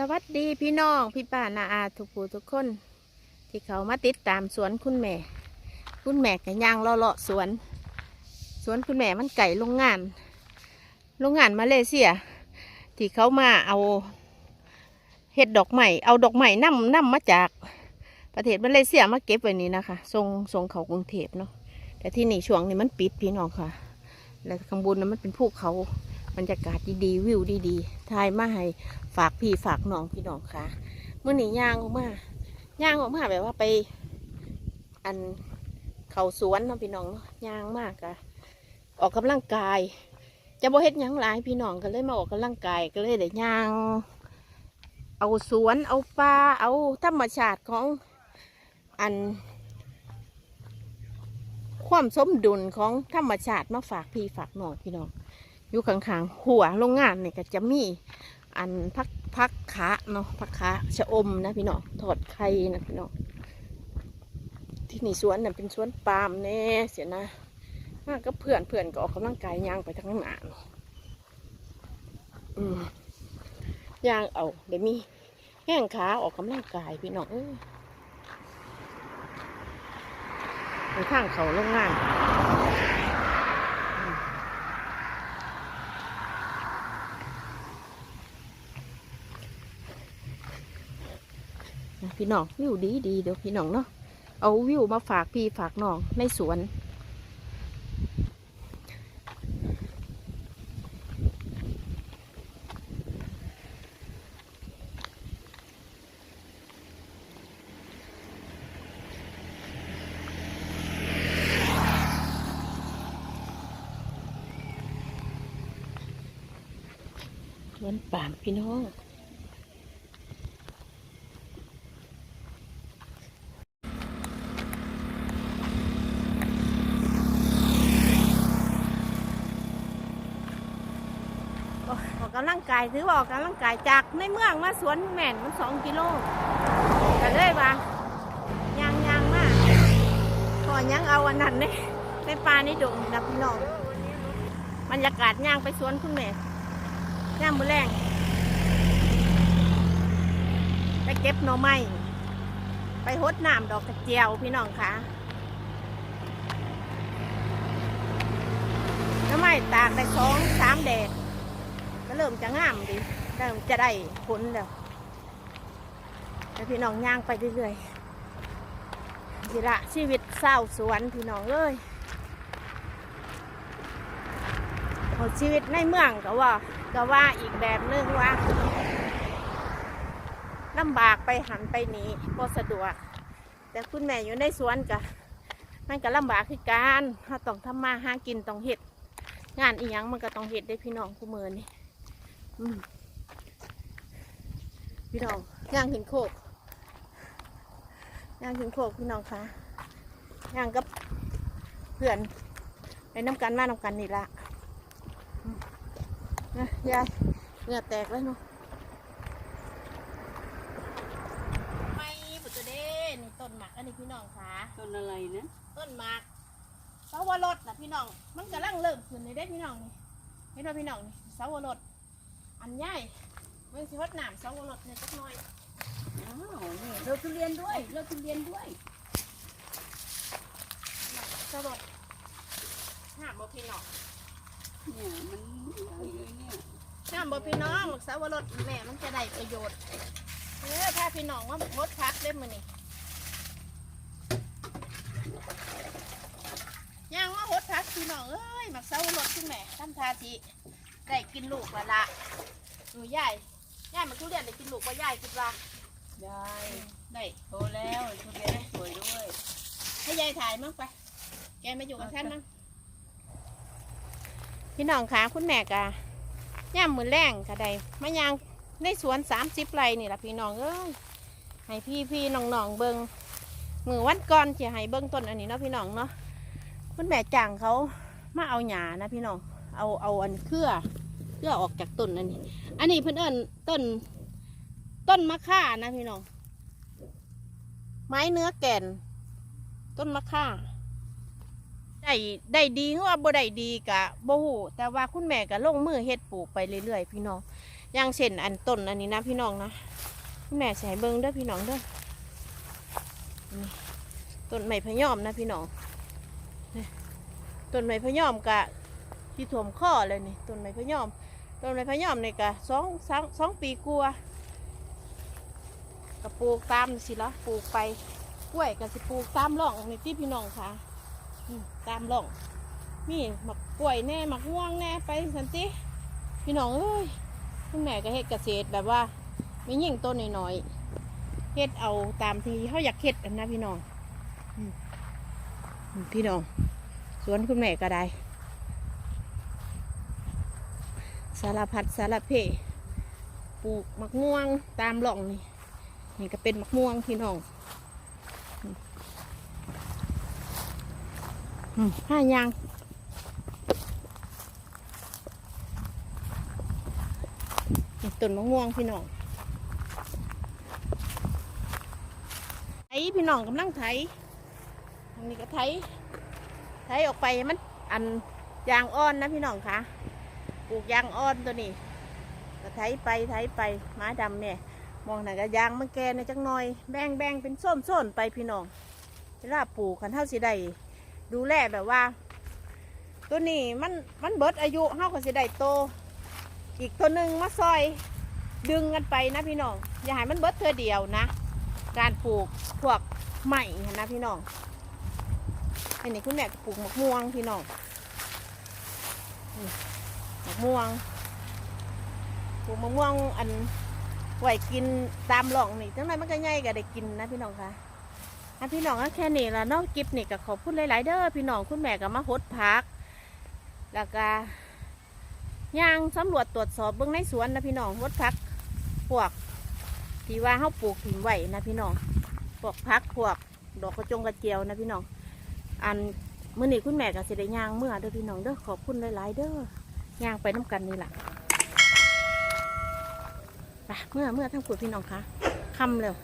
สวัสดีพี่น้องพี่ป้านาอาทุกผู้ทุกคน ที่เขามาติดตามสวนคุณแม่ คุณแม่ก็ย่างเลาะละสวน สวนคุณแม่มันไก่โรงงานโรงงานมาเลเซีย ที่เขามาเอาเห็ดดอกไม้เอาดอกไม้นำนำมาจากประเทศมาเลเซียมาเก็บไว้นี่นะคะส่งส่งเขากรุงเทพเนาะแต่ที่นี่ช่วงนี้มันปิดพี่น้องค่ะ แล้วข้างบนนั้นมันเป็นภูเขา บรรยากาศดีๆวิวดีๆถ่ายมาให้ฝากพี่ฝากน้องพี่น้องค่ะเมื่อนี้ย่างออกมาย่างออกมาแบบว่าไป อันเขาสวนเนาะพี่น้องย่างมากอะออกกำลังกาย จะบ่เฮ็ดยังหลายพี่น้องก็เลยมาออกกำลังกายก็เลยได้ย่าง เอาสวนเอาป่าเอาธรรมชาติของอัน ความสมดุลของธรรมชาติมาฝากพี่ฝากน้องพี่น้อง อยู่ข้างๆหัวโรงงานเนี่ยก็จะมีอันพักพักขาเนาะพักขาชะอมนะพี่น้องถอดไข่นะพี่น้องที่นี่สวนเนี่ยเป็นสวนปาล์มแน่เสียนะมากก็เพื่อนเพื่อนก็ออกกำลังกายย่างไปทั้งหนาเนาะอืมย่างเอาเดี๋ยวมีแห้งขาออกกำลังกายพี่น้องเอ้ยไปข้างเขาโรงงาน พี่น้องวิวดีดีเดี๋ยวพี่น้องเนาะเอาวิวมาฝากพี่ฝากน้องในสวน สวนป่ามพี่น้อง ออกกำ ลังกายถือว่าออกกำลังกายจากในเมืองมาสวนแม่นมันสองกิโลก็เลยว่ายังยังมากก่อนยังเอาอันนั้นในในป่าในดงนะพี่น้องบรรยากาศย่างไปสวนคุณแม่ย่างมือแรงไปเก็บหน่อไม้ไปหดน้ำดอกกระเจียวพี่น้องคะหน่อไม้ตากได้สองสามแดด เริ่มจะงามดีเริ่มจะได้ผลแล้วแล้วพี่น้องย่างไปเรื่อยๆสิละชีวิตเศร้าสวนพี่น้องเลยเอาชีวิตในเมืองก็ว่าก็ว่าอีกแบบนึงว่าลำบากไปหันไปหนีก็สะดวก แต่คุณแม่อยู่ในสวนก็มันก็ลำบากคือการเราต้องทำมาหากินต้องเห็ดงานอีหยังมันก็ต้องเห็ดได้พี่น้องคู่มือนี่ พี่น้องย่างหินโคกย่างหินโคกพี่น้องคะย่างกับเพื่อนไปน้ำกันมาน้ำกันนี่ละอืมนะยายเหงื่อแตกแล้วเนาะไม่ปุตตะเด้นี่ต้นหมากอันนี้พี่น้องคะต้นอะไรนะต้นหมากเสาวรสนะพี่น้อง มันกำลังเริ่มขึ้นเลยได้พี่น้องนี่เห็นว่าพี่น้องนี่เสาวรส อันใหญ่เมื่อสิวัดหนามเสาวรสเนี่ยจักหน่อยอ้าวนี่เราทุเรียนด้วยเราทุเรียนด้วยเสาวรสหามบ่พี่น้องเนี่ยมันใหญ่เลยเนี่ยหามบ่พี่น้องเสาวรสแม่มันจะได้ประโยชน์เออถ้าพี่น้องว่าพดพักได้มือนี่ย่างว่าหดพักพี่น้องเอ้ยหมักเสาวรสคุณแม่ทำทาที ได้กินลูกและละหนูยายยายมันทุเรียนได้กินลูกว่ายายคิดว่าได้ได้โตแล้วทุเรียนสวยด้วย ให้ยายถ่ายมั้งไป แกมาอยู่กับท่านมั้งพี่น้องคะคุณแม่กะย่ามมือแรงกะได้มายางในสวนสามสิบไร่นี่ละพี่น้องเอ้ยให้พี่พี่น้องน้องๆเบิงมือวันก่อนจะให้เบิงต้นอันนี้เนาะพี่น้องเนาะคุณแม่จ้างเขามาเอาหญ้านะพี่น้องเอาเอาอันเครือเค รือออกจากต้นอันนี้อันนี้เพิ่นเอิ้นต้น ต้นมะข่านะพี่น้อง ไม้เนื้อแก่น ต้นมะข่าได้ได้ดีหรือว่าบ่ได้ดีกะบ่ฮู้แต่ว่าคุณแม่ก็ลงมือเฮ็ดปลูกไปเรื่อยๆพี่น้อง อย่างเช่นอันต้นอันนี้นะพี่น้องนะคุณแม่ใส่เบิ้งเด้อพี่น้องเด้อต้นไม้พยอมนะพี่น้องต้นไม้พยอมกะที่ถ่วมข้อเลยนี่ต้นไม้พยอม ต้นไม้พะยอมนี่กะสองสองสองปีกลัวกะปลูกตามสิละปลูกไปกล้วยกะสิปลูกตามร่องนี่ที่พี่น้องค่ะตามร่องมีหมักกล้วยแน่หมักม่วงแน่ไปสันติพี่น้องเอ้ยคุณแม่ก็เฮ็ดเกษตรแบบว่าไม่ยิ่งต้นน้อยๆเฮ็ดเอาตามที่เขาอยากเฮ็ดนะพี่น้องพี่น้องสวนคุณแม่ก็ได้ สารพัดสารเพปลูกมะม่วงตามหล่องนี่นี่ก็เป็นมะม่วงพี่น้องห้ายางต้นมะม่วงพี่น้องไถพี่น้องกำลังไถอันนี้ก็ไถไถออกไปมันอันยางอ่อนนะพี่น้องคะ ปลูกยางอ่อนตัวนี้ก็ไถไปไถไปม้าดำเนี่ยมองหนังก็ยางมันแก่ในอยจังหน่อยแบ่งแบ่งเป็นส้นส้นๆไปพี่น้องเวลาปลูกคันเท่าสิได้ดูแลแบบว่า ตัวนี้มันมันเบิดอายุเท่ากับสิได้โต อีกตัวหนึ่งมาซอยดึงกันไปนะพี่น้องอย่าให้มันเบิดเธอเดียวนะ การปลูกพวกใหม่นะพี่น้องอันนี้คุณแม่ปลูกมะม่วงพี่น้อง มะม่วงปลูกมะม่วงอันไหวกินตามหลองนี่จังไรมันก็ใหญ่ก็ได้กินนะพี่น้องคะอะพี่น้องก็แค่นี้ละนอกกิฟนี่ก็ขอบคุณหลาย ๆ เด้อพี่น้องคุณแม่ก็มาหดพัก แล้วก็ย่างสำรวจตรวจสอบเบื้องในสวนนะพี่น้องวดพักพวกที่ว่าเขาปลูกถิ่มไหวนะพี่น้องพวกพักพวกดอกกระจงกระเจียวนะพี่น้อง อันมื่อนี้คุณแม่ก็สิได้ย่างเมื่อเด้อพี่น้องเด้อขอบคุณหลาย ๆ เด้อ ย่างไปน้ำกันนี่แหละไปเมื่อเมื่อทั้งคุณพี่น้องคะคำเร็ว